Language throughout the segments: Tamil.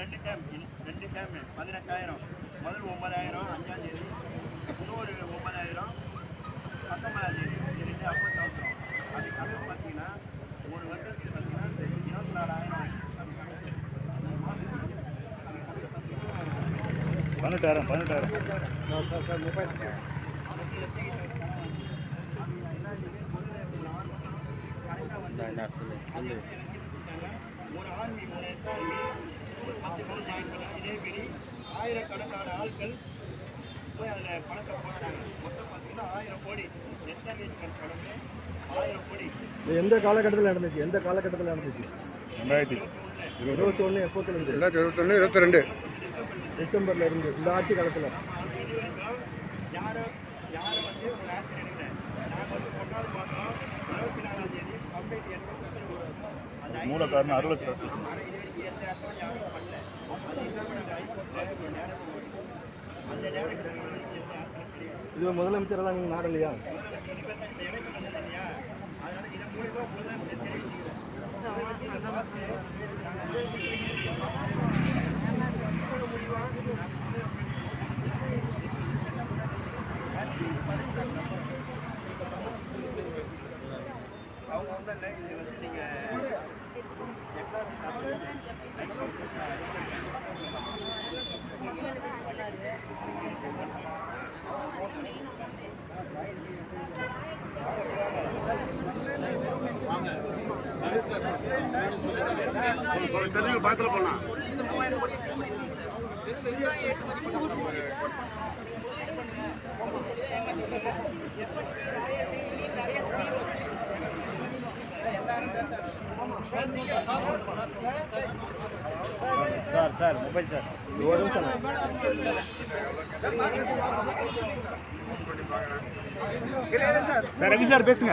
ரெண்டு டேம் ரெண்டு டேம் பதினெட்டாயிரம் முதல் ஒன்பதாயிரம் அஞ்சாம் தேதி இன்னொரு ஒன்பதாயிரம் பத்தொன்பதாம் தேதி இது ரெண்டு அப்போ அது பார்த்தீங்கன்னா ஒரு வருடத்துக்கு பார்த்தீங்கன்னா இருபத்தி நாலாயிரம் பதினெட்டாயிரம் பதினெட்டாயிரம் ஒரு ஆர்மி ஒரு எஸ்ஆர்மி ஒரு பத்து பேர் ஜாயின் பண்ணி இதே மாரி ஆயிரக்கணக்கான ஆட்கள் போய் அதில் பணத்தை போட்டாங்க மொத்தம் பார்த்தீங்கன்னா ஆயிரம் கோடி எஸ்எம்எஸ் பணமே ஆயிரம் கோடி இது எந்த காலகட்டத்தில் நடந்துச்சு? எந்த காலகட்டத்தில் நடந்துச்சு? ரெண்டாயிரத்தி இருபத்தி ஒன்று இருந்து ரெண்டாயிரத்தி இருபத்தொன்று இருபத்தி ரெண்டு. டிசம்பர்ல இருந்து இந்த ஆட்சி காலத்தில். இது வரைக்கும் யாரும் யாரும் வந்து ஒரு ஆக்ஷன் எடுக்கல நாங்கள் வந்து கொண்டாடு பார்த்தோம் இருபத்தி நாலாம் தேதி கம்ப்ளைண்ட் ஏற்பட்டு அந்த மூல காரணம் அறுபது லட்சம் ஆனால் இது வரைக்கும் எந்த அர்த்தம் யாரும் பண்ணல அது இல்லாமல் நாங்கள் ஹைகோர்ட்டில் ஒரு நேரம் அந்த நேரத்தில் எந்த அர்த்தம் கிடையாது இது முதலமைச்சரெல்லாம் நீங்கள் நாடலையா அதனால இதன் மூலியமா முதலமைச்சர் தெரிவிச்சுக்கிறேன் அவங்க ஒன்றும் இல்லை இது வந்து நீங்கள் தெரிஞ்சு பார்க்கல போனா. Sir sir mobile sir. ஒரு நிமிஷம். சார். ரவி சார் பேசுங்க.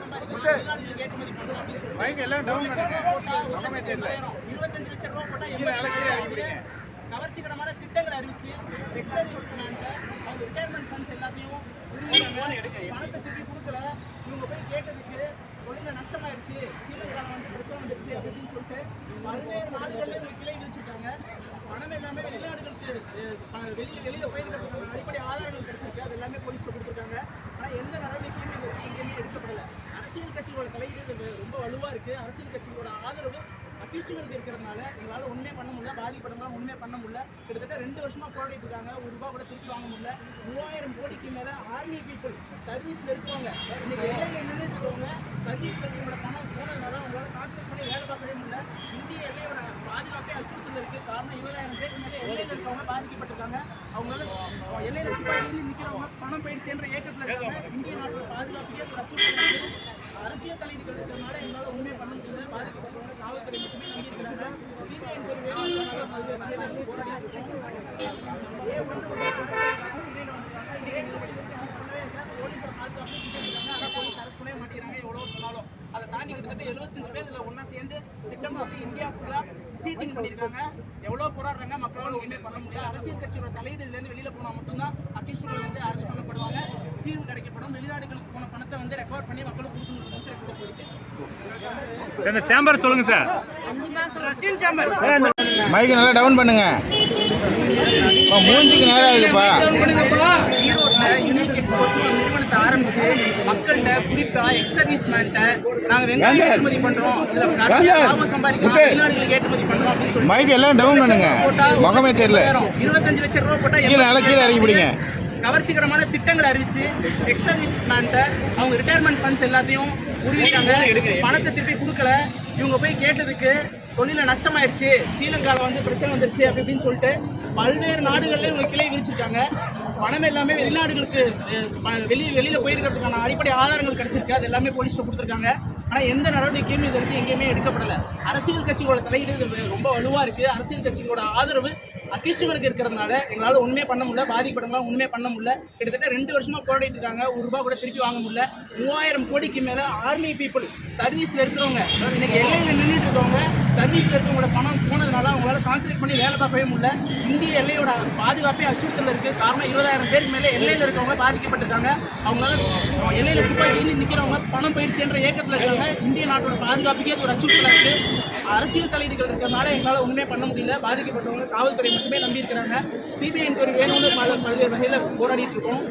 மைக் எல்லாம் டவுன் பண்ணுங்க இருபத்தஞ்சு லட்சம் ரூபா போட்டா எண்பது. கவர்ச்சிகரமான திட்டங்களை அறிவிச்சு எக்ஸர்வீஸ் பிளான்ல அவங்க ரிட்டையர்மெண்ட் ஃபண்ட்ஸ் எல்லாத்தையும் பணத்தை திருப்பி கொடுக்கல. இவங்க போய் கேட்டதுக்கு தொழில நஷ்டமாயிருச்சு. கீழே வந்து பிரச்சனை வந்துருச்சு அப்படின்னு சொல்லிட்டு பல்வேறு நாடுகள்ல இவங்க கிளை விதிச்சிருக்காங்க பணம் எல்லாமே வெளிநாடுகளுக்கு அஹ், ப- வெளியே வெளியில போயிருக்கிறதுக்கான அடிப்படை ஆதாரங்கள் கிடைச்சிருக்கு அது எல்லாமே போலீஸ்ல கொடுத்துருக்காங்க ஆனா எந்த நடவடிக்கையும் இது வரைக்கும் எங்கேயுமே எடுக்கப்படல அரசியல் கட்சிகளோட தலையீடு இது ரொம்ப வலுவா இருக்கு அரசியல் கட்சிகளோட ஆதரவு அக்யூஸ்டுகளுக்கு இருக்கிறதுனால எங்களால ஒன்றுமே பண்ண முடியல பாதிப்படுறதுனால ஒன்றுமே பண்ண முடியல. கிட்டத்தட்ட ரெண்டு வருஷமாக போராடிட்டு இருக்காங்க ஒரு ரூபா கூட திருப்பி வாங்க முடியல. மூவாயிரம் கோடிக்கு மேலே ஆர்மி பீப்புள் சர்வீஸ்ல இருக்கவங்க. இன்னைக்கு எல்லையில நின்றுட்டு இருக்கவங்க சர்வீஸ்ல இருக்கவங்களோட பணம் போனதுனால அவங்களால கான்சன்ட்ரேட் பண்ணி வேலை பார்க்கவே முடியல. இந்திய எல்லையோட பாதுகாப்பே அச்சுறுத்தல் இருக்கு. காரணம் இருபதாயிரம் பேர் மேலே எல்லையில் இருக்கவங்க பாதிக்கப்பட்டிருக்காங்க. அவங்களால எல்லையில சிப்பாயில நிற்கிறவங்க பணம் போயிடுச்சுன்ற ஏக்கத்துல இருக்காங்க. இந்திய நாட்டோட பாதுகாப்புக்கே ஒரு அச்சுறுத்தல் அரசியல் தலைவர்கள் இருக்கிறதுனால எங்களால உண்மையை பண்ண முடியல பாதிக்கப்பட்டவங்க காவல்துறை மட்டுமே நம்பி இருக்கிறாங்க சிபிஐ என்கொயரி வேணும் அதனால பல்வேறு வகையில போராடிட்டு இருக்கோம். ஏ ஒன்று வந்து வெளியில வந்திருக்காங்க. ஏ ரெண்டு வந்து arrest பண்ணவே இல்லை. போலீஸை பாதுகாப்பு செஞ்சிருக்காங்க. ஆனா போலீஸ் arrest பண்ணவே மாட்டேங்கிறாங்க எவ்வளவோ சொன்னாலும். அதை தாண்டி கிட்டத்தட்ட 75 பேர் இதுல ஒண்ணா சேர்ந்து திட்டம் போட்டு இந்தியா ஃபுல்லா சீட்டிங் பண்ணியிருக்காங்க. எவ்வளவு போராடுறாங்க மக்களால் ஒண்ணுமே பண்ண முடியல. அரசியல் கட்சியோட தலையீடு இதுல இருந்து வெளியில போனா மட்டும்தான் அக்கிஷுகள் வந்து அரெஸ்ட் பண்ணப்படுவாங்க. தீர்வு கிடைக்கப்படும். வெளிநாடுகளுக்கு போன பணத்தை வந்து ரெக்கவர் பண்ணி மக்களுக்கு கொடுக்கணும் அவசர கூட போயிருக்கு சார் சேம்பர் சொல்லுங்க சார். மைக்கு நல்லா டவுன் பண்ணுங்க. மூஞ்சிக்கு நேரம் இருக்குப்பா மக்கள்கிட்ட குறிப்பா எக்ஸ் சர்வீஸ் மேன்ட்ட நாங்க வெங்காயம் ஏற்றுமதி பண்றோம். இதுல நிறைய லாபம் சம்பாதிக்கலாம். வெளிநாடுகளுக்கு ஏற்றுமதி பண்றோம் அப்படின்னு சொல்லி மைக் எல்லாம் டவுன் பண்ணுங்க. முகமே தெரியல. இருபத்தஞ்சு லட்சம் ரூபாய் போட்டா கீழே கீழே இறக்கி பிடிங்க கவர்ச்சிகரமான திட்டங்களை அறிவிச்சு எக்ஸ் சர்வீஸ் பிளான்ட்ட அவங்க ரிட்டையர்மெண்ட் ஃபண்ட்ஸ் எல்லாத்தையும் உருவிட்டாங்க பணத்தை திருப்பி கொடுக்கல. இவங்க போய் கேட்டதுக்கு தொழில நஷ்டமாயிருச்சு. ஸ்ரீலங்காவில் வந்து பிரச்சனை வந்துருச்சு அப்படி இப்படின்னு சொல்லிட்டு பல்வேறு நாடுகளில் இவங்க கிளை விரிச்சிருக்காங்க. பணம் எல்லாமே வெளிநாடுகளுக்கு வெளியில் வெளியில் வெளியே போயிருக்கிறதுக்கான அடிப்படை ஆதாரங்கள் கிடைச்சிருக்கு. அது எல்லாமே போலீஸில் கொடுத்துருக்காங்க. ஆனால் எந்த நடவடிக்கையும் இது வரைக்கும் எங்கேயுமே எடுக்கப்படலை. அரசியல் கட்சிகளோட தலையீடு ரொம்ப வலுவாக இருக்குது அரசியல் கட்சிகளோட ஆதரவு அக்கிஸ்டுகளுக்கு இருக்கிறதுனால எங்களால் ஒன்றுமே பண்ண முடியல. பாதிப்படங்களாம் ஒன்றுமே பண்ண முடியல. கிட்டத்தட்ட ரெண்டு வருஷமாக போராடிட்டு இருக்காங்க. ஒரு ரூபா கூட திருப்பி வாங்க முடியல. மூவாயிரம் கோடிக்கு மேலே ஆர்மி பீப்புள் சர்வீஸில் இருக்கிறவங்க இன்னைக்கு எல்லையில் நின்றுட்டு இருக்கவங்க சர்வீஸ் இருக்கவங்களோட பணம் போனதுனால அவங்களால கான்சன்ட்ரேட் பண்ணி வேலை பார்க்கவே முடியல. இந்திய எல்லையோட பாதுகாப்பே அச்சுறுத்தல் இருக்கு. காரணம் இருபதாயிரம் பேருக்கு மேலே எல்லையில் இருக்கவங்க பாதிக்கப்பட்டிருக்காங்க. அவங்களால எல்லையில் துப்பாக்கி நிற்கிறவங்க பணம் போயிடுச்சு என்ற ஏக்கத்துல இருக்காங்க. இந்திய நாட்டோட பாதுகாப்புக்கே ஒரு அச்சுறுத்தலாக இருக்கு. அரசியல் தலையீடுகள் இருக்கிறதுனால எங்களால் ஒன்றுமே பண்ண முடியல. பாதிக்கப்பட்டவங்க காவல்துறை மட்டுமே நம்பி இருக்கிறாங்க. சிபிஐ என்கொயரி வேணும்னு பல பல்வேறு வகையில் போராடிட்டு இருக்கோம்.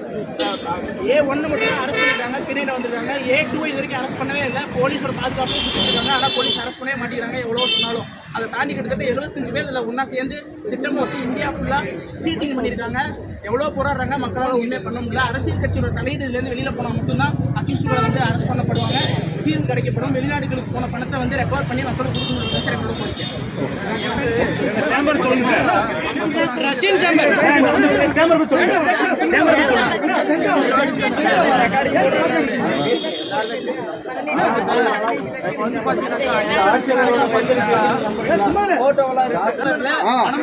ஏ ஒன்று மட்டும் தான் அரெஸ்ட் பண்ணியிருக்காங்க பிணையில் வந்திருக்காங்க. ஏ டூ இது வரைக்கும் அரெஸ்ட் பண்ணவே இல்லை. போலீஸோட பாதுகாப்பு இருக்காங்க. ஆனால் போலீஸ் அரெஸ்ட் பண்ணவே மாட்டேங்கிறாங்க. எவ்வளோ சொன்னாலும் அதை தாண்டி கிட்டத்தட்ட எழுபத்தஞ்சு பேர் இதில் ஒன்றா சேர்ந்து திட்டம் போட்டு இந்தியா ஃபுல்லாக சீட்டிங் பண்ணியிருக்காங்க. எவ்வளோ போராடுறாங்க மக்களால் ஒன்றுமே பண்ண முடியல. அரசியல் கட்சியோட தலையீடு இதுலேருந்து வெளியில் போனால் மட்டும்தான் அக்யூஸ்டுகளை வந்து அரெஸ்ட் பண்ணப்படுவாங்க. தீர்வு கிடைக்கப்படும். வெளிநாடுகளுக்கு போன பணத்தை வந்து ரெக்கவர் பண்ணி மக்களுக்கு கொடுக்கணும் விவசாய கோரிக்கை இந்த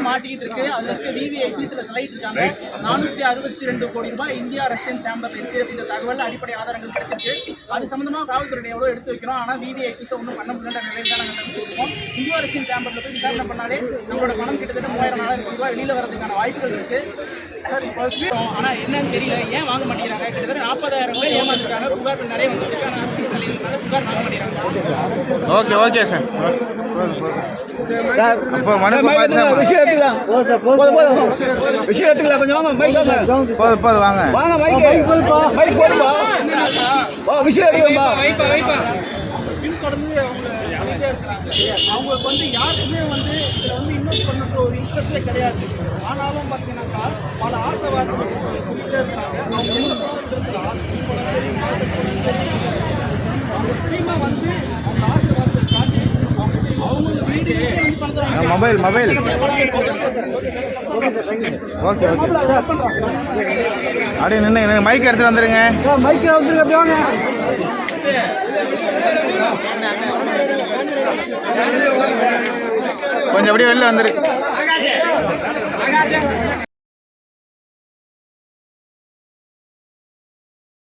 மாட்டிக்கிட்டு இருக்கு அதுல இருக்க விவிஐபி சில தலையிட்டு இருக்காங்க நானூத்தி அறுபத்தி ரெண்டு கோடி ரூபாய் இந்தியா ரஷ்யன் சேம்பர்ல இருக்கு அப்படின்ற தகவல் அடிப்படை ஆதாரங்கள் கிடைச்சிருக்கு அது சம்பந்தமா காவல்துறை எவ்வளவு எடுத்து வைக்கிறோம் ஆனா விவிஐபிஸ் ஒன்றும் பண்ண முடியல நிலையில தான் நாங்கள் நினைச்சிருக்கோம் இந்தியா ரஷ்யன் சேம்பர்ல போய் விசாரணை பண்ணாலே நம்மளோட பணம் கிட்டத்தட்ட மூவாயிரம் நாலாயிரம் கோடி ரூபாய் வெளியில வரதுக்கான வாய்ப்புகள் இருக்கு. ஆனா என்னன்னு தெரியல. ஏன் வாங்க மாட்டேங்கிறாங்க? கிட்டத்தட்ட நாற்பதாயிரம் பேர் ஏமாந்துருக்காங்க. புகார்கள் நிறைய வந்திருக்கு ஆனா அரசியல் தலைவர்களால புகார் வாங்க மாட்டேங்கிறாங்க. Okay okay sir. அப்போ மனு விஷயம் எடுத்துக்கலாம். போதும் போதும் விஷயம் எடுத்துக்கலாம். கொஞ்சம் வாங்க. மைக் வாங்க. போதும் போதும் வாங்க. வாங்க மைக் மைக் போடுப்பா வா விஷயம் இருக்கிறாங்க. அவங்களுக்கு வந்து யாருக்குமே வந்து இதில் வந்து இன்வெஸ்ட் பண்ணுற ஒரு இன்ட்ரெஸ்டே கிடையாது. ஆனாலும் பார்த்தீங்கன்னாக்கா பல ஆசை வார்த்தைகள் சொல்லிட்டே இருக்கிறாங்க அவங்க எந்த ப்ராடக்ட் இருக்குது ஹாஸ்பிட்டல் போனாலும் சரி மார்க்கெட் போனாலும் சரி. அவங்க முக்கியமாக வந்து அவங்க ஆசை வார்த்தை காட்டி அவங்க அவங்க வீடு வந்து பண்ணுறாங்க மொபைல் மொபைல். ஓகே ஓகே அப்படியே நின்று மைக் எடுத்துட்டு வந்துருங்க. மைக் வந்துருங்க அப்படி வாங்க. கொஞ்சம் அப்படியே வெளில வந்துரு.